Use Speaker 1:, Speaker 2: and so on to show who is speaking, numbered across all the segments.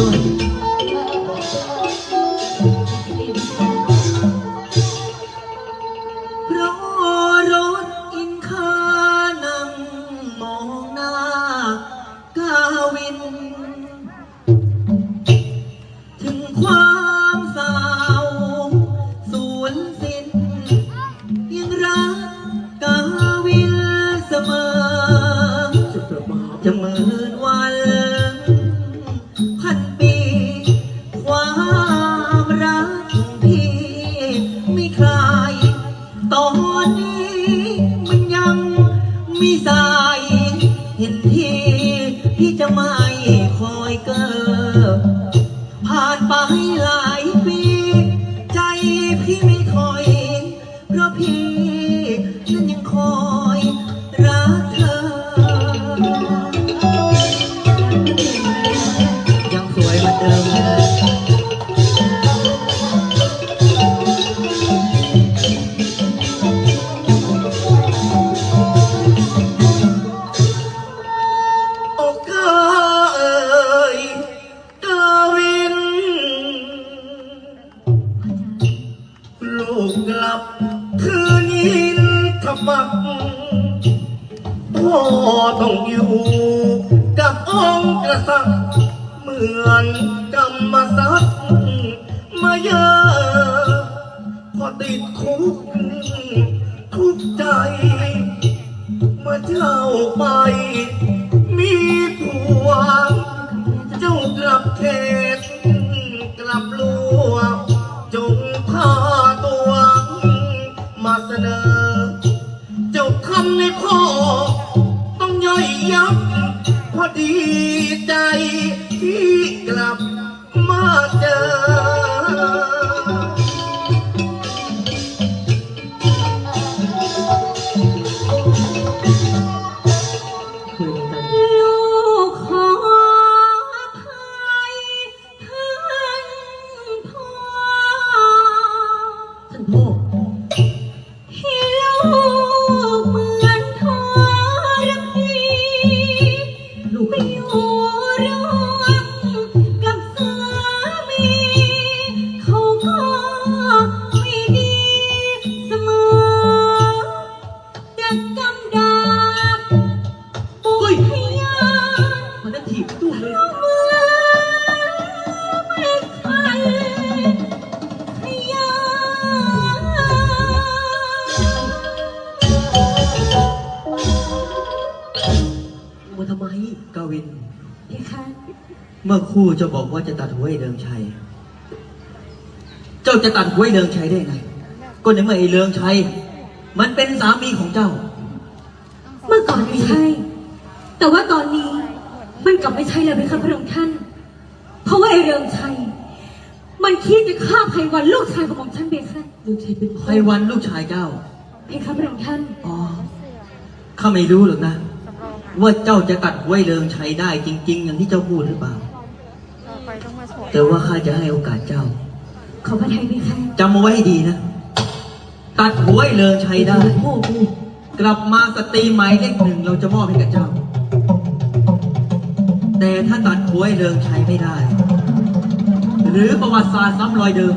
Speaker 1: ด้ สายเห็นทีพี่จะไม่คอยเกอผ่านไปหลายปี ใจพี่ไม่ถอย เพราะพี่นั้นยังคอย กรรมสัตว์มาเยอะ พอติดคุกทุกใจ เมื่อเจ้าไป มาทำ
Speaker 2: ไมกา
Speaker 1: วิน
Speaker 2: เพคะ
Speaker 1: เมื่อครู่เจะบอกว่าจะตัดหัวไอ้เดิงชัย เจ้าจะตัดหัวไอ้เดิงชัยได้ไง ก็ในเมื่อไอ้เดิงชัย มันเป็นสามีของเจ้า
Speaker 2: เมื่อก่อนไม่ใช่ แต่ว่าตอนนี้มันกลับไม่ใช่แล้วเพคะพระองค์ท่าน เพราะว่าไอ้เริงชัย มันคิดจะฆ่าไพวันลูกชายของผมท่านเพคะ
Speaker 1: ลูกชายเป็นไพวันลูกชายเจ้า
Speaker 2: เพคะพระองค์ท่าน
Speaker 1: อ๋อ ข้าไม่รู้หรอกนะ ว่าเจ้าจะตัดหัวไอ้เดิงชัยได้จริง ๆ อย่างที่เจ้าพูดหรือเปล่า
Speaker 3: ต่อไปต้องมาสวย
Speaker 1: แต่ว่าข้าจะให้โอกาสเจ้า
Speaker 2: ขอพระทัยเพคะ
Speaker 1: จำเอาไว้ให้ดีนะ ตัดหัวไอ้เดิงชัยได้กลับมาสตรีหมายเลขหนึ่งเราจะมอบให้กับเจ้า แต่ถ้าตัดหัวไอ้เริงชัยไม่ได้ หรือประวัติศาสตร์ซ้ำรอยเดิม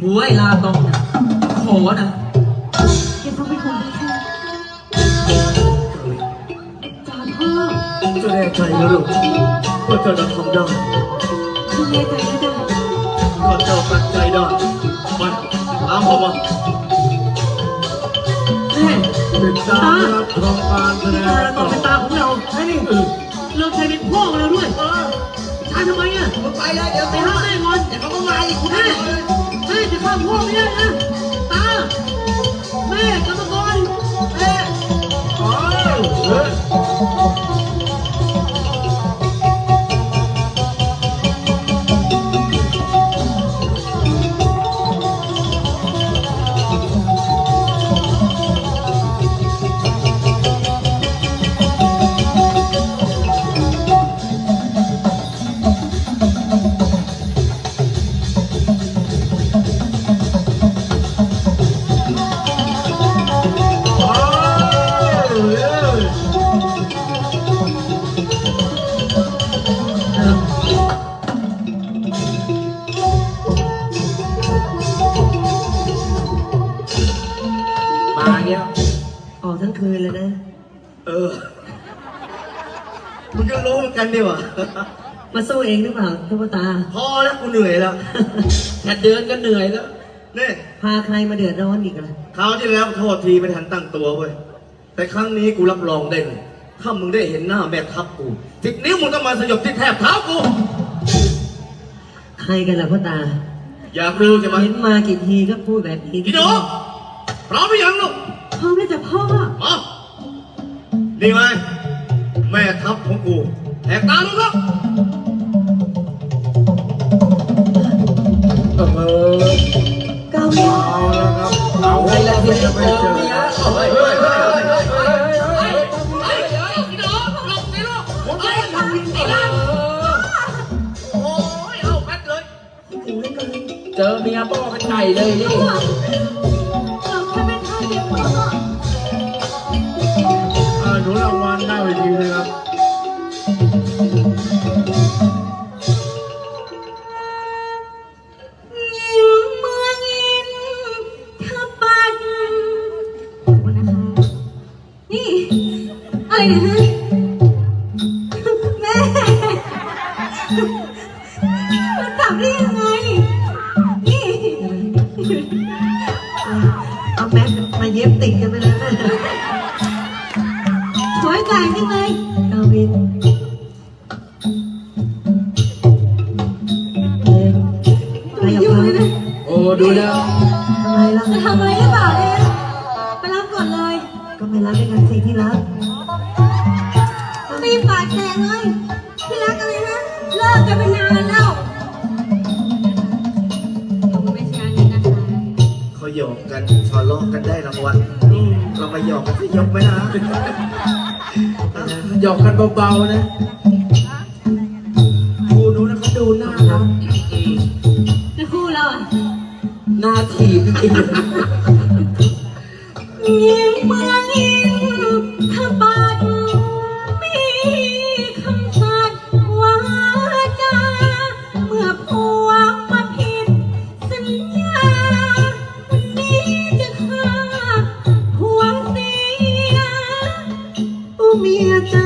Speaker 1: หัวไอ้ลาตองนะขอนะ
Speaker 2: จะ
Speaker 4: แน่ใจนะลูกว่าเจ้าจะทำได้
Speaker 2: แน่ใจนะจ๊ะ
Speaker 4: ถ้าเจ้าตัดใจได้มันตามเขามา
Speaker 1: แม่
Speaker 4: ติดตามรับชมการแสดง
Speaker 1: ต่อเป็นตาของเราไอ้นี่
Speaker 4: เออ
Speaker 1: เริงชัยเป็นพ่อของเราด้วยใช่ทำไมอะ
Speaker 4: ไปแล้เดี๋ยว
Speaker 1: ไปห้ามแม่ก่อน
Speaker 4: เดี๋ยวเขาก็มาอีกคุณ
Speaker 1: แม่แม่จะฆ่าพ่อไม่ได้นะตาแม่กลับมก่อ
Speaker 5: คืนเลยนะ
Speaker 4: เออ มึงก็รู้เหมือนกันดีวะ
Speaker 5: มาสู้เองหรือเปล่าตุ๊กตา
Speaker 4: พอแล้วกูเหนื่อยแล้ว
Speaker 6: แค่เดินก็เหนื่อยแล้ว
Speaker 4: นี่
Speaker 5: พาใครมาเดือดร้อนอีกล่ะ
Speaker 4: คราวที่แล้วโทษทีไม่ทันตั้งตัวเว้ย แต่ครั้งนี้กูรับรองได้เลย ถ้ามึงได้เห็นหน้าแม่ทัพกูทิกนิ้วมึงต้องมาสยบที่แทบเท้ากู
Speaker 5: ใครกันล่ะพ่อตา
Speaker 4: อยากรู้ใช่ไหม
Speaker 5: เห็นมากี่ทีก็พูดแบบนี้
Speaker 4: พี่หนูพร้อมหรือยังลูก
Speaker 2: พร้อมแล้วจ้ะพ่อ
Speaker 4: มานี่ไงแม่ทัพของกูแหกตาดูครับ
Speaker 6: เออ
Speaker 5: เก้าเล่
Speaker 6: เอาแล้วครับเอาไปแล้วที่จะไปเจอเนี่ยเฮ้ยเฮ้ยเฮ้ยเฮ้ยเฮ้ยเฮ้ย
Speaker 4: พี่หนูหลบสิลูกผมจะทำไอ้นั่นโอ้ยเอาแม็ดเลย
Speaker 5: ถึงแล้วกัน
Speaker 6: เจอเมียพ่อเป็นไก่เลยนี่
Speaker 2: เว
Speaker 6: ทีเลยครับ
Speaker 2: ยิงเมืองอินทปัตขอบคุณนะคะนี่อะไรนะฮะ
Speaker 5: อยกลา
Speaker 2: งจังเลย
Speaker 5: กาวินเอ๊ะใคร
Speaker 2: อยู่
Speaker 5: เอา
Speaker 2: เลย
Speaker 5: พา
Speaker 2: นะ
Speaker 6: โอ้ ดูแล้ว
Speaker 5: ทำไมล่ะ
Speaker 2: จะทำอะไรหรือเปล่าเอ๊ะไปรับก่อนเลย
Speaker 5: ก็ไม่รักด้วยกันสิที่รัก
Speaker 2: ตีปากแตกเลยพี่รักอะไรนะเลิกกันไปนานแล้วขอบคุณแม่ชานีนะคะ
Speaker 4: เขาหยอกกันทะเลาะกันได้รางวัล เรามาหยอกกันสิยกไหมนะ
Speaker 6: หยอกกันเบาๆนะดูดูนะเขาดูหน้านะ
Speaker 2: แล้วคู่เราอะ
Speaker 6: หน้าถีบจริงๆ
Speaker 2: ยิงเมืองอินทปัตมีคำสัตย์วาจาเมื่อผัวมาผิดสัญญาวันนี้จะฆ่าผัวเสีย
Speaker 5: โอ้เมียจ้า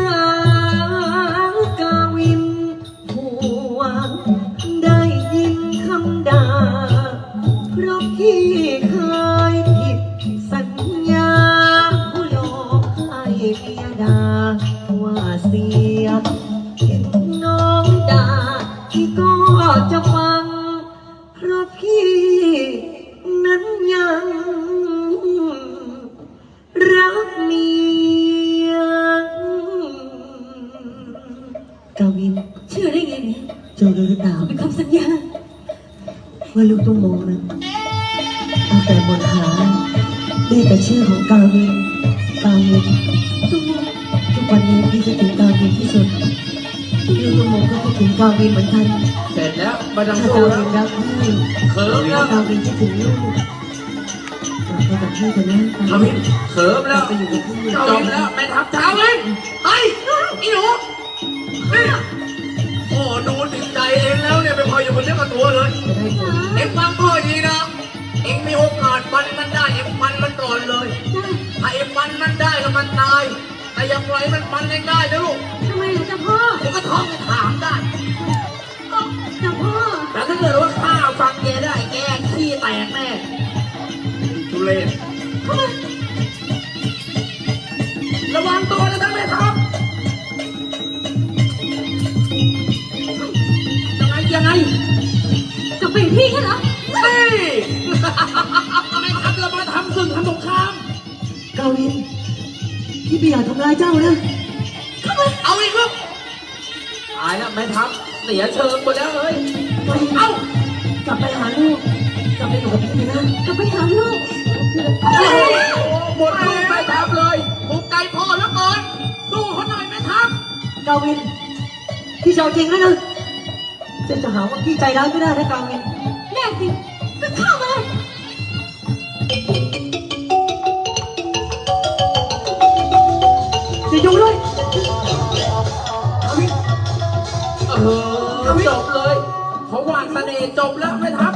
Speaker 5: ว่าลูกตุ้งโมนั้นตั้งแต่บนหาเรียกแต่ชื่อของกาวินกาวิน
Speaker 2: ตุ้ม
Speaker 5: ทุกวันนี้พี่คิดถึงกาวินที่สุดลูกตุ้งโมก็คิดถึงกาวินเหมือนกัน
Speaker 6: เสร็จแล้วมาดั
Speaker 5: ถ้าง
Speaker 6: พู
Speaker 5: กา
Speaker 6: แล้ว
Speaker 5: วินรักพี่
Speaker 6: เขิมแล้ว
Speaker 5: กาวินคิดถึงลูกกลับไปกับพี่เถอะนะกา
Speaker 6: ทำ
Speaker 5: วิ
Speaker 6: ให้
Speaker 5: น
Speaker 6: เขิม
Speaker 5: ก
Speaker 6: แล้
Speaker 5: ลับ
Speaker 6: ว
Speaker 5: ไปอยู่กับพี่
Speaker 6: จบแล้วไม่ทับเท้าเลย
Speaker 4: ไอ้อีหนู นี่โอ้ดูติดใจเองแล้วเนี่ยไม่พออยู่บนเนื้อกับตัวเลย
Speaker 5: จะได้ผล
Speaker 4: เอ็งฟังพ่อดีนะ เอ็งมีโอกาสมันมันได้ เอ็งมันมันก่อนเลย ถ้าเอ็งมันมันได้แล้วมันตาย แต่อยังไรมันมันเอ็งได้นะลูก กา
Speaker 6: วินพี่ไม่
Speaker 5: อยากทำร้ายเจ้านะ
Speaker 4: เอาอีกลูก
Speaker 6: ตายแล้วแม่ทัพเสียเชิงหมดแล้วเอ้ย
Speaker 5: กาวิน
Speaker 6: เอ้า
Speaker 5: กลับไปหาลูก กลับไปอยู่กับพี่นะ
Speaker 2: จะไปหาลูก
Speaker 6: โอ้โหหมดลูกแม่ทัพเลย
Speaker 4: ถูกใจพ่อแล้วก่อน
Speaker 6: สู้เขาหน่อยแม่ทัพ
Speaker 5: กาวิน พี่จะเอาจริงแล้วนะจะจะหาว่าพี่ใจร้ายไม่ได้นะกาวิน
Speaker 2: แน่
Speaker 5: จ
Speaker 6: บแล้วไม่ทำ